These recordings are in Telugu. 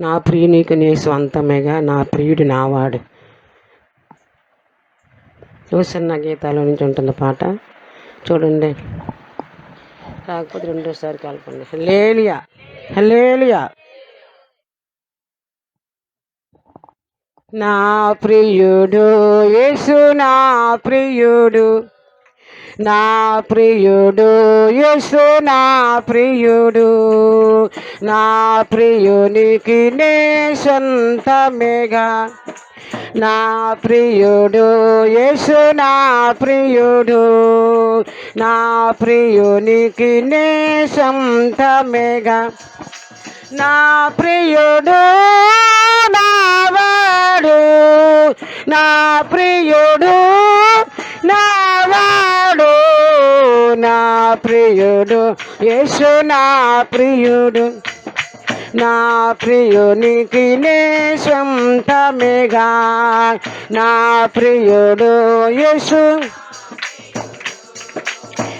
నా ప్రియునికి నీ స్వంతమేగా నా ప్రియుడు నావాడు. చూసన్న గీతాల నుంచి ఉంటుంది పాట. చూడండి. కాకపోతే రెండోసారి కలపండి. హలేలియా హలేలియా నా ప్రియుడు యేసు నా ప్రియుడు. నా ప్రియుడు యేసు నా ప్రియుడు. నా ప్రియునికి నే సొంతమేగా నా ప్రియుడు యేసు నా ప్రియుడు. నా ప్రియునికి నే సొంతమేగా నా ప్రియుడు నావాడు నా ప్రియుడు నా ప్రియుడు యేసు నా ప్రియుడు. నా ప్రియునికి నే సొంతమేగా నా ప్రియుడు యేసు.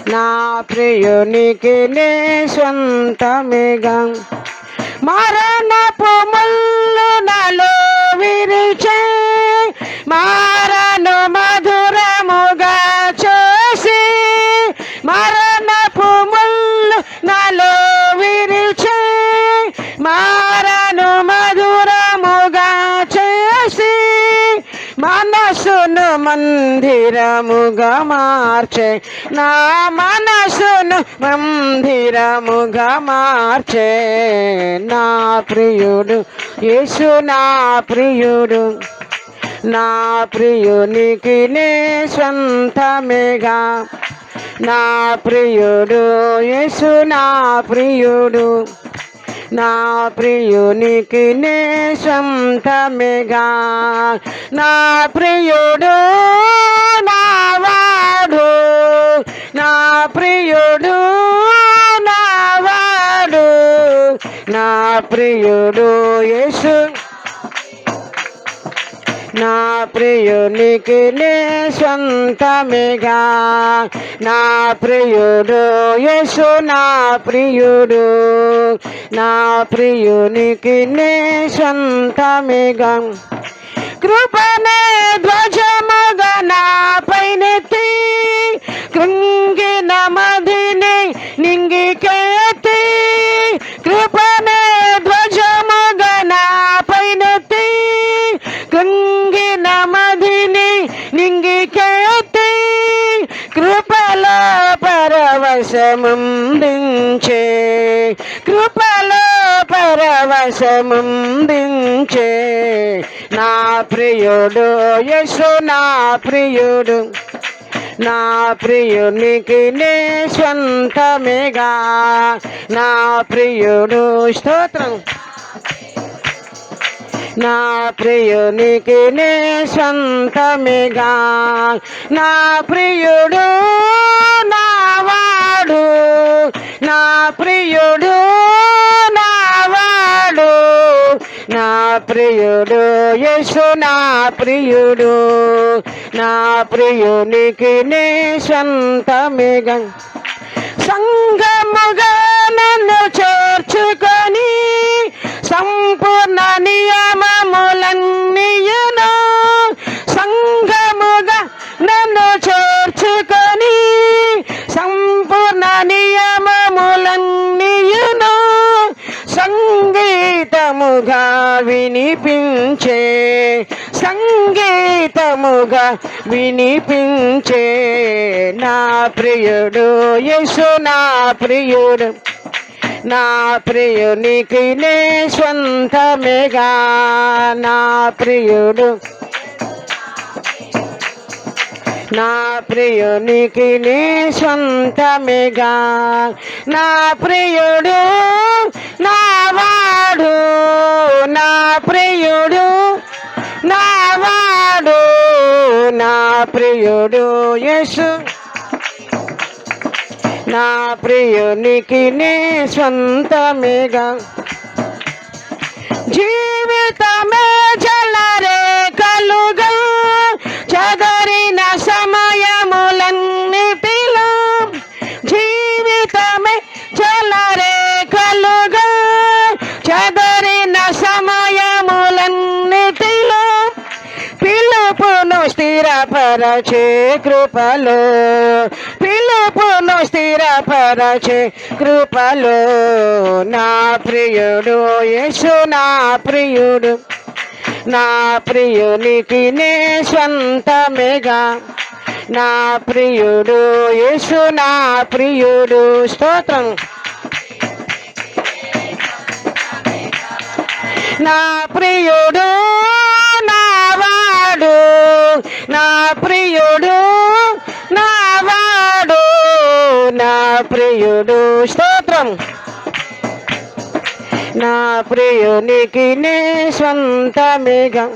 నా ప్రియునికి నే సొంతమేగా మరణపు ముళ్ళు నలో విరిచే మందిరముగా మార్చే నా మనసును మందిరముగా మార్చే నా ప్రియుడు యేసు నా ప్రియుడు. నా ప్రియునికి నే సొంతమేగా నా ప్రియుడు యేసు నా ప్రియుడు. నా ప్రియునికి నే సొంతమేగా నా ప్రియుడు ప్రియుడు యేసు. నా ప్రియునికి నే సొంతమిగా నా ప్రియుడు యేసు నా ప్రియుడు. నా ప్రియునికి నే సొంతమిగా కృపనే ధ్వజముగా నా పైనెత్తి. కృంగిన మదిని నింగికెత్తి పరవశముందించే కృపలో పరవశముందించే. నా ప్రియుడు యశు నా ప్రియుడు. నా ప్రియునికి నే స్వంతమేగా. నా ప్రియుడు స్తోత్రం. నా ప్రియునికి నే స్వంతమేగా. నా ప్రియుడు నావా. నావాడు నా ప్రియుడు నావాడు నా ప్రియుడు యేసు నా ప్రియుడు నా ప్రియునికి నే సొంతమేగా సంగముగా నన్ను చేర్చుకొని సంపూర్ణ నియమములన్నీయును సంగీతముగా వినిపించే సంగీతముగా వినిపించే నా ప్రియుడు యేసు నా ప్రియుడు. నా ప్రియునికి నే స్వంతమేగా నా ప్రియుడు. నా ప్రియునికి నీ సొంతమేగా. నా ప్రియుడు నా వాడు నా ప్రియుడు నా వాడు నా ప్రియుడు యేసు. నా ప్రియునికి నీ సొంతమేగా. జీ స్థిరపరచే కృపలో. పిలుపును స్థిరపరచే కృపలో. నా ప్రియుడు యేసు నా ప్రియుడు. నా ప్రియునికి నే స్వంతమేగా. నా ప్రియుడు యేసు నా ప్రియుడు. స్తోత్రం. నా ప్రియుడు ప్రియుడు నావాడు నా ప్రియుడు. స్తోత్రం. నా ప్రియునికి నే స్వంతమేగా.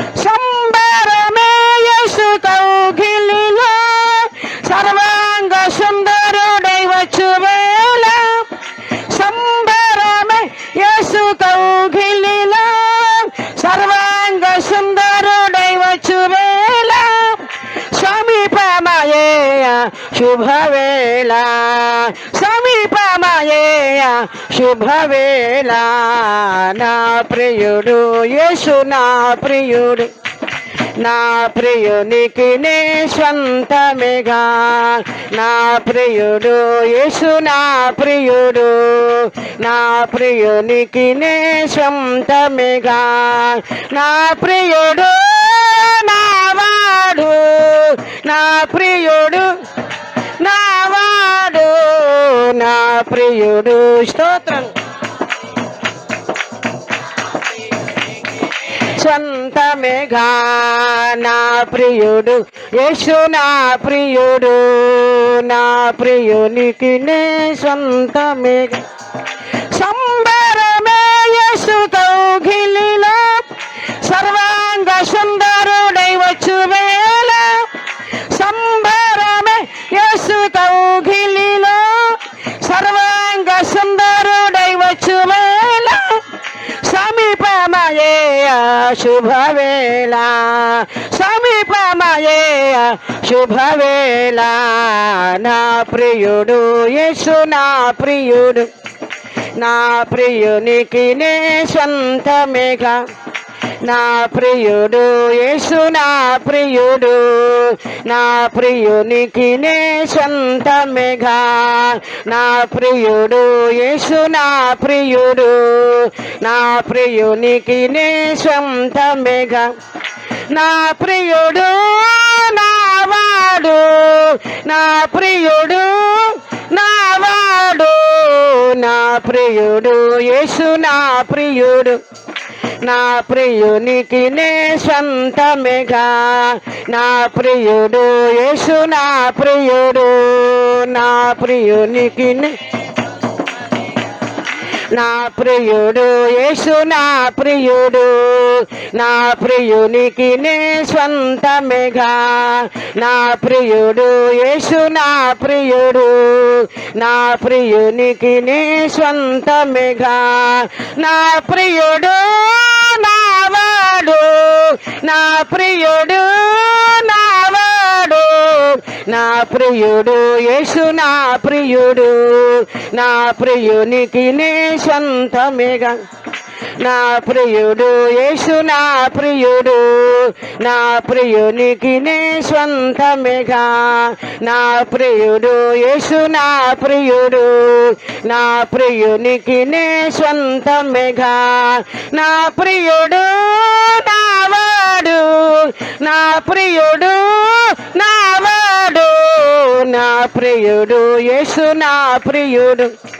సంబరమే యసు కౌగిలిలో సర్వాంగ శుభవేళ సమీపమయే శుభవేళ నా ప్రియుడు యేసు నా ప్రియుడు నా ప్రియునికి నే స్వంతమేగా నా ప్రియుడు యేసు నా ప్రియుడు నా ప్రియునికి నే స్వంతమేగా నా ప్రియుడు నా వాడు నా ప్రియుడు నా వాడు నా ప్రియుడు. స్తోత్రం. స్వంతమేగా నా ప్రియుడు. యేసు నా ప్రియుడు. నా ప్రియునికి నే స్వంతమేగా శుభవేళ సమీపమయే శుభవేళ. నా ప్రియుడు యేసు నా ప్రియుడు నా ప్రియునికి నే సొంతమేగా నా ప్రియుడు యేసు నా ప్రియుడు. నా ప్రియునికి నే స్వంతమేగా నా ప్రియుడు యేసు నా ప్రియుడు. నా ప్రియునికి నే స్వంతమేగా నా ప్రియుడు నా వాడు. నా ప్రియుడు నా వాడు. నా ప్రియుడు యేసు నా ప్రియుడు. నా ప్రియునికి నే స్వంతమేగా నా ప్రియుడు యేసు నా ప్రియుడు నా ప్రియునికి నే నా ప్రియుడు యేసు నా ప్రియుడు. నా ప్రియునికి నే స్వంతమేగా నా ప్రియుడు యేసు నా ప్రియుడు. నా ప్రియునికి నే స్వంతమేగా నా ప్రియుడు నా వాడు. నా ప్రియుడు నా ప్రియుడు యేసు నా ప్రియుడు నా ప్రియునికి నే స్వంతమేగా. నా ప్రియుడు యేసు నా ప్రియుడు నా ప్రియునికి నే స్వంతమేగా. నా ప్రియుడు యేసు నా ప్రియుడు నా ప్రియునికి నే స్వంతమేగా. నా ప్రియుడు నావాడు నా ప్రియుడు నావాడు నా ప్రియుడు యేసు నా ప్రియుడు.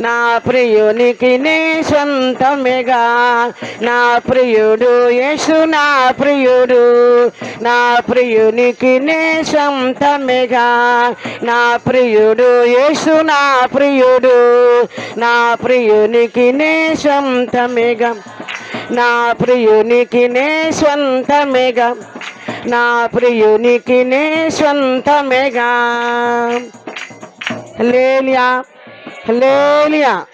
నా ప్రియునికి నే సొంతమేగా నా ప్రియుడు యేసు నా ప్రియుడు. నా ప్రియునికి నే సొంతమేగా నా ప్రియుడు యేసు నా ప్రియుడు. నా ప్రియునికి నే సొంతమేగా నా ప్రియునికి నే సొంతమేగా నా ప్రియునికి నే సొంతమేగా లేలియా Hallelujah.